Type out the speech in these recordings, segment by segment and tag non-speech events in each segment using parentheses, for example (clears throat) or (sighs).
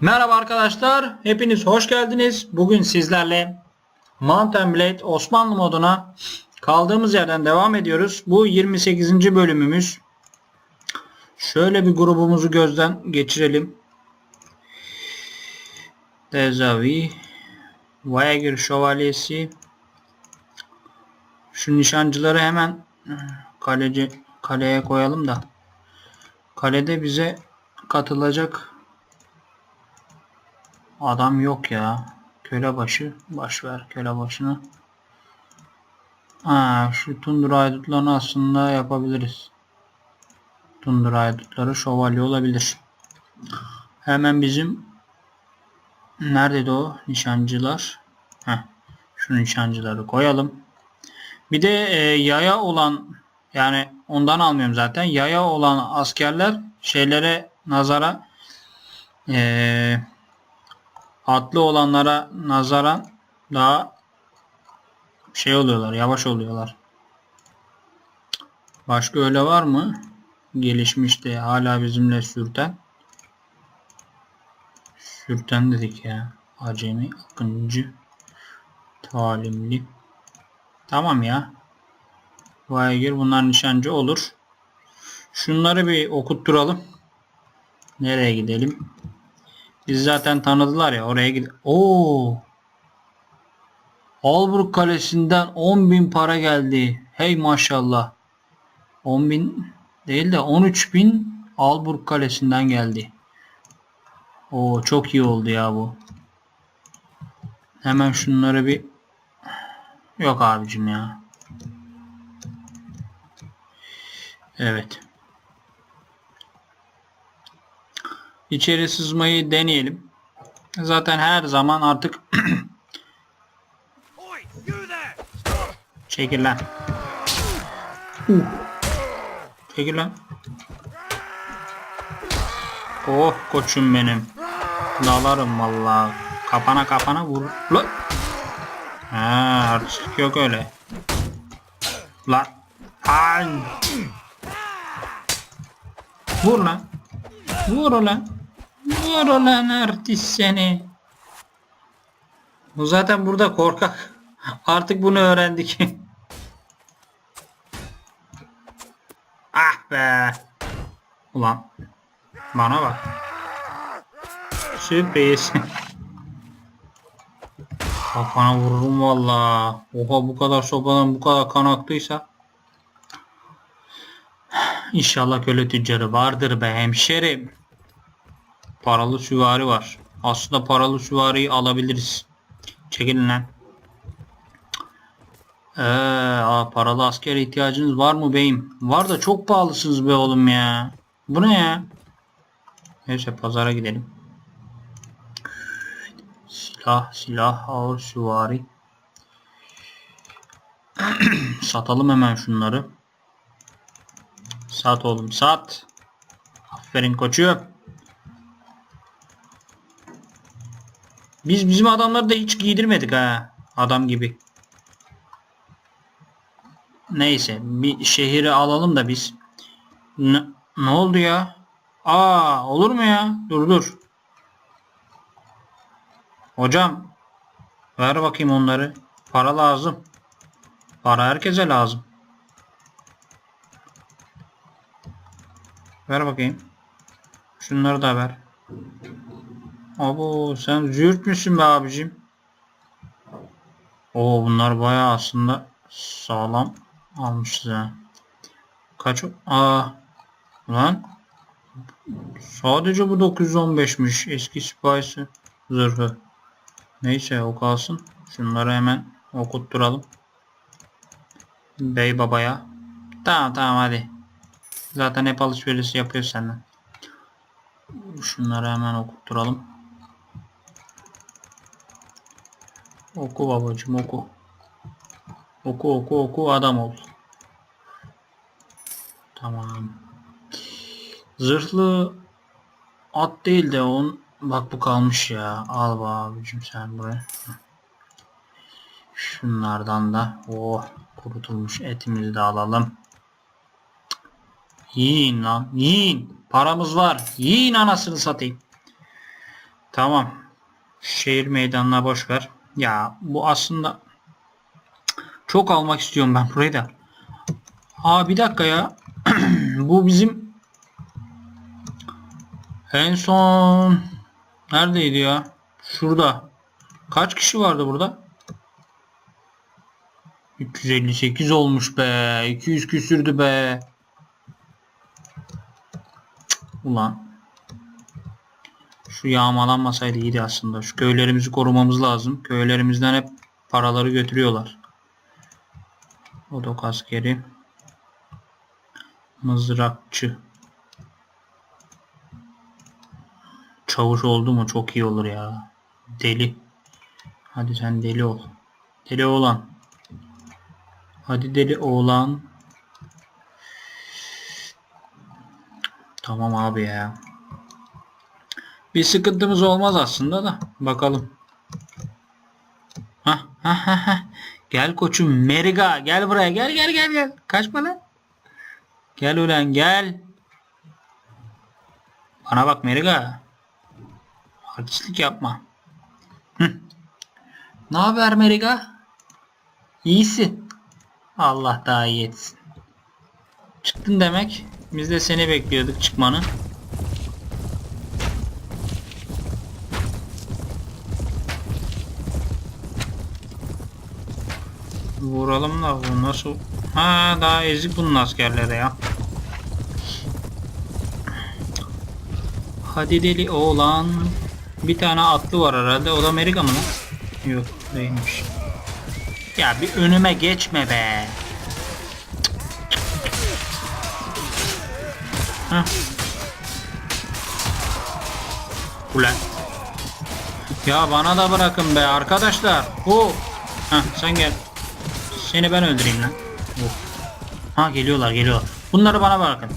Merhaba arkadaşlar, hepiniz hoş geldiniz. Bugün sizlerle Mountain Blade Osmanlı moduna kaldığımız yerden devam ediyoruz. Bu 28. bölümümüz. Şöyle bir grubumuzu gözden geçirelim. Dezavi, Voyager Şövalyesi. Şu nişancıları hemen kaleci kaleye koyalım da. Kalede bize katılacak Adam yok ya. Köle başı. Baş ver köle başını. Ha, şu tundra haydutlarını aslında yapabiliriz. Tundra haydutları şövalye olabilir. Hemen bizim neredeydi o nişancılar? Heh, şu nişancıları koyalım. Bir de e, yaya olan yani ondan almıyorum zaten. Yaya olan askerler şeylere nazara eee atlı olanlara nazaran daha şey oluyorlar, yavaş oluyorlar. Başka öyle var mı? Gelişmişti hala bizimle sürten. Sürten dedik ya. Acemi, akıncı, talimli. Tamam ya. Vaygir bunlar nişancı olur. Şunları bir okutturalım. Nereye gidelim? Biz zaten tanıdılar ya oraya gid. Oo. Alburg Kalesi'nden 10.000 para geldi. Hey maşallah. 10.000 değil de 13.000 Alburg Kalesi'nden geldi. Oo çok iyi oldu ya bu. Hemen şunları bir Yok abicim ya. Evet. İçeri sızmayı deneyelim. Zaten her zaman artık çekil lan. Uh. Çekil lan. Oh koçum benim. Dalarım valla. Kafana kafana vur. Lan. Ha, artık yok öyle. Lan. Ay. Vur lan. Vur ulan. Vur ulan artist seni. Bu zaten burada korkak. Artık bunu öğrendik. (laughs) ah be. Ulan. Bana bak. Sürpriz. (laughs) Kafana vururum valla. Oha bu kadar sopadan bu kadar kan aktıysa. (sighs) İnşallah köle tüccarı vardır be hemşerim. Paralı süvari var. Aslında paralı süvariyi alabiliriz. Çekilin lan. Ee, aa, paralı asker ihtiyacınız var mı beyim? Var da çok pahalısınız be oğlum ya. Bu ne ya? Neyse pazara gidelim. Silah, silah, ağır süvari. (clears throat) Satalım hemen şunları. Sat oğlum sat. Aferin koçum. Biz bizim adamları da hiç giydirmedik ha. Adam gibi. Neyse bir şehri alalım da biz. Ne, ne oldu ya? Aa olur mu ya? Dur dur. Hocam ver bakayım onları. Para lazım. Para herkese lazım. Ver bakayım. Şunları da ver. Abo sen züğürt müsün be abicim? Oo bunlar bayağı aslında sağlam almışız ha. Kaç? Aa lan sadece bu 915'miş eski sipahi zırhı. Neyse o kalsın. Şunları hemen okutturalım. Bey babaya. Tamam tamam hadi. Zaten hep alışveriş yapıyor senden. Şunları hemen okutturalım. Oku babacım oku. Oku oku oku adam ol. Tamam. Zırhlı at değil de on bak bu kalmış ya. Al be abicim sen buraya. Şunlardan da oh kurutulmuş etimizi de alalım. Yiyin lan yiyin. Paramız var. Yiyin anasını satayım. Tamam. Şehir meydanına boş ver. Ya bu aslında çok almak istiyorum ben burayı da. Aa bir dakika ya. (clears throat) bu bizim en son neredeydi ya? Şurada. Kaç kişi vardı burada? 358 olmuş be. 200 küsürdü be. Ulan. Şu yağmalanmasaydı iyiydi aslında. Şu köylerimizi korumamız lazım. Köylerimizden hep paraları götürüyorlar. Odok askeri. Mızrakçı. Çavuş oldu mu çok iyi olur ya. Deli. Hadi sen deli ol. Deli oğlan. Hadi deli oğlan. Tamam abi ya. Bir sıkıntımız olmaz aslında da. Bakalım. Hah hah hah. Gel koçum Meriga gel buraya gel gel gel gel. Kaçma lan. Gel ulan gel. Bana bak Meriga. Artistlik yapma. Ne haber Meriga? İyisin. Allah daha iyi etsin. Çıktın demek. Biz de seni bekliyorduk çıkmanı. Vuralım da bu nasıl? Ha daha ezik bunun askerleri ya. Hadi deli oğlan. Bir tane atlı var herhalde. O da Amerika mı lan? Yok değilmiş. Ya bir önüme geçme be. Hah. Ulan. Ya bana da bırakın be arkadaşlar. Hu. Hah sen gel. Seni ben öldüreyim lan. Oh. Ha geliyorlar geliyorlar. Bunları bana bırakın.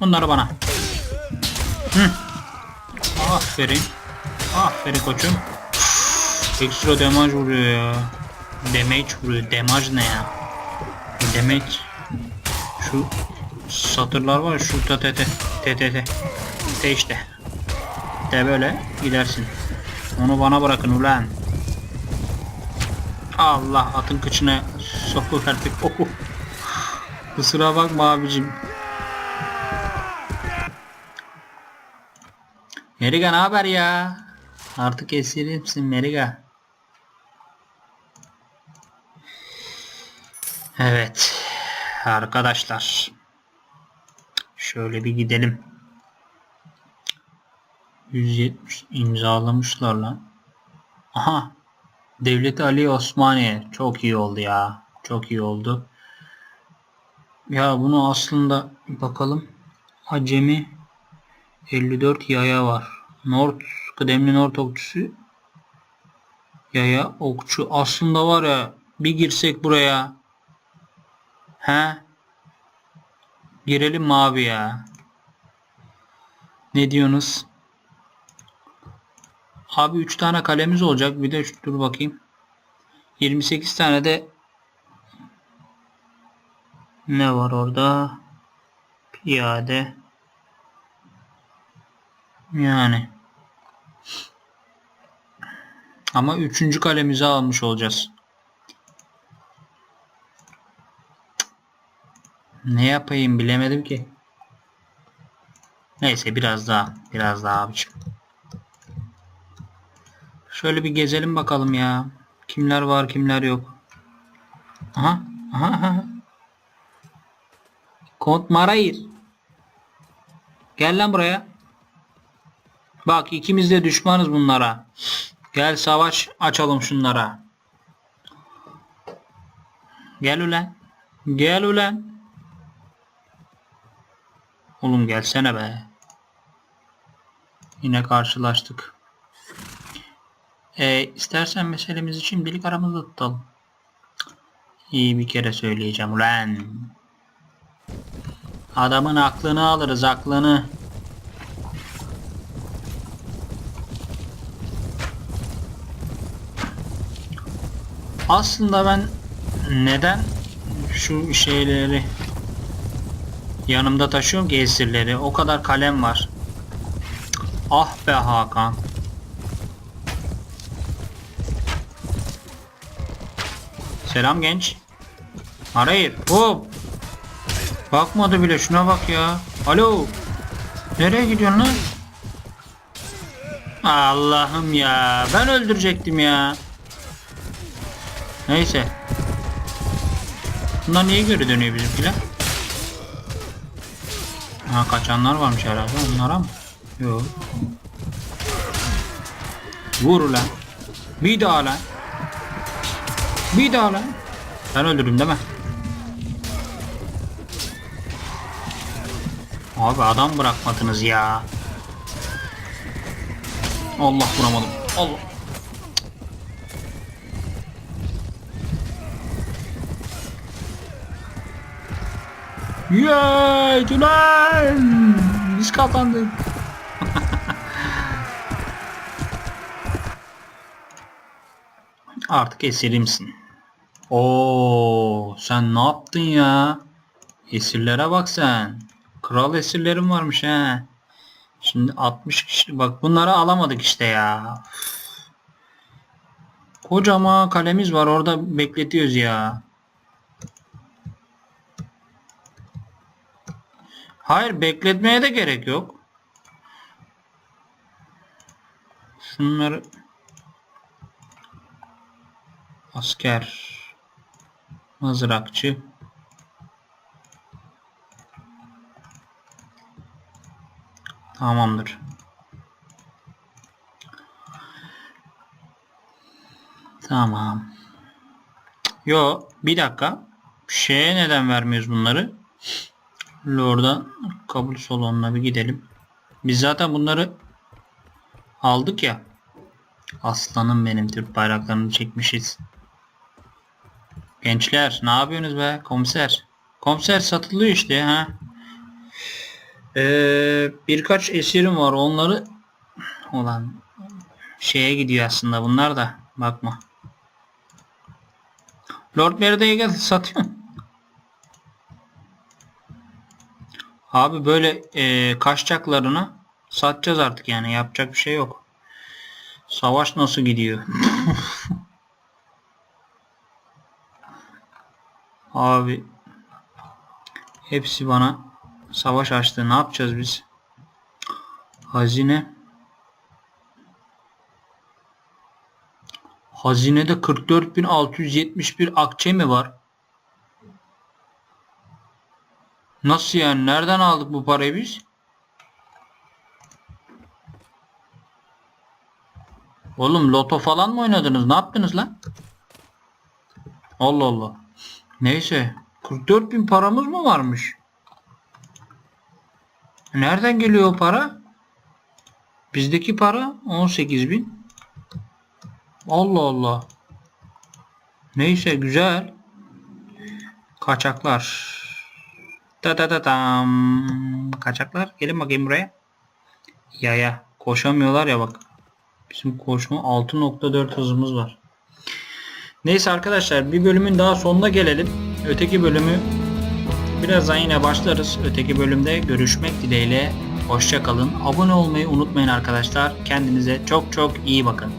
Bunları bana. Hı. Aferin. Aferin koçum. Ekstra damage vuruyor ya. Damage vuruyor. Damage ne ya? Damage. Şu satırlar var şu ta te te te işte. De böyle gidersin. Onu bana bırakın ulan. Allah atın kıçına soku verdik. Oh. Kusura bakma abicim. Meriga ne haber ya? Artık esirimsin Meriga. Evet. Arkadaşlar. Şöyle bir gidelim. 170 imzalamışlar lan. Aha. Devleti Ali Osmaniye. Çok iyi oldu ya. Çok iyi oldu. Ya bunu aslında bakalım. Acemi 54 yaya var. Nort kıdemli Nort okçusu yaya okçu. Aslında var ya bir girsek buraya. He? Girelim mi abi ya? Ne diyorsunuz? Abi 3 tane kalemiz olacak. Bir de dur bakayım. 28 tane de ne var orada? Piyade. Yani. Ama üçüncü kalemizi almış olacağız. Ne yapayım bilemedim ki. Neyse biraz daha. Biraz daha abiciğim. Şöyle bir gezelim bakalım ya. Kimler var kimler yok. Aha. Aha. aha. Kont Marayır. Gel lan buraya. Bak ikimiz de düşmanız bunlara. Gel savaş açalım şunlara. Gel ulan. Gel ulan. Oğlum gelsene be. Yine karşılaştık. E, istersen meselemizi şimdilik aramızda tutalım. İyi bir kere söyleyeceğim ulan. Adamın aklını alırız aklını. Aslında ben neden şu şeyleri yanımda taşıyorum ki esirleri. O kadar kalem var. Ah be Hakan. Selam genç. Hayır. Hop. Bakmadı bile şuna bak ya. Alo. Nereye gidiyorsun lan? Allah'ım ya. Ben öldürecektim ya. Neyse. Bunlar niye geri dönüyor bizimkiler? Ha kaçanlar varmış herhalde onlara mı? Yok. Vur lan. Bir daha lan. Bir daha lan. Ben öldürdüm değil mi? Abi adam bırakmadınız ya. Allah vuramadım. Allah. Yay Tünel! Biz kazandık. Artık esirimsin. Oo, sen ne yaptın ya? Esirlere bak sen. Kral esirlerim varmış he. Şimdi 60 kişi bak bunları alamadık işte ya. Kocaman kalemiz var orada bekletiyoruz ya. Hayır bekletmeye de gerek yok. Şunları asker mızrakçı Tamamdır. Tamam. Yo bir dakika. Şeye neden vermiyoruz bunları? Lord'a kabul salonuna bir gidelim. Biz zaten bunları aldık ya. Aslanım benim Türk bayraklarını çekmişiz. Gençler ne yapıyorsunuz be komiser? Komiser satılıyor işte ha. Ee, birkaç esirim var onları olan şeye gidiyor aslında bunlar da bakma. Lord Merde'ye gel satıyor. Abi böyle e, kaçacaklarını satacağız artık yani yapacak bir şey yok. Savaş nasıl gidiyor? (laughs) Abi hepsi bana savaş açtı. Ne yapacağız biz? Hazine Hazinede 44.671 akçe mi var? Nasıl yani? Nereden aldık bu parayı biz? Oğlum loto falan mı oynadınız? Ne yaptınız lan? Allah Allah. Neyse. 44 bin paramız mı varmış? Nereden geliyor o para? Bizdeki para 18 bin. Allah Allah. Neyse güzel. Kaçaklar. Ta ta ta tam. Kaçaklar. Gelin bakayım buraya. Ya ya. Koşamıyorlar ya bak. Bizim koşma 6.4 hızımız var. Neyse arkadaşlar bir bölümün daha sonuna gelelim. Öteki bölümü birazdan yine başlarız. Öteki bölümde görüşmek dileğiyle. Hoşça kalın. Abone olmayı unutmayın arkadaşlar. Kendinize çok çok iyi bakın.